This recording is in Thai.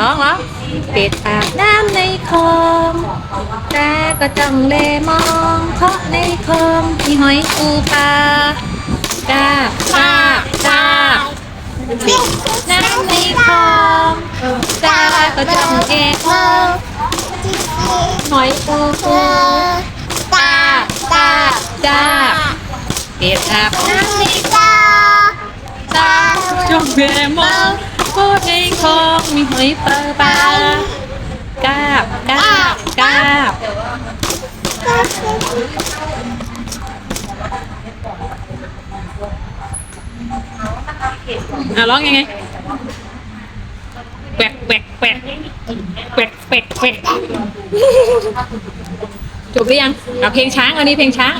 ร้องร้องเป็ดอาบน้ำในคลองแต่ก็จังเลมองเพราะในคลองมีหอยปูปลากาบกาบกาบน้ำในคลองตาก็จังเอมองหอยปูปูกาบกาบกาเป็ดอาบน้ำในคลองตาจงเลมอง มีหอยปูปลากาบกาบกาบอะร้องยังไงแกวกแกวกแกวกแกวกแกวกแกวกจบหรือยังเอาเพลงช้างอันนี้เพลงช้าง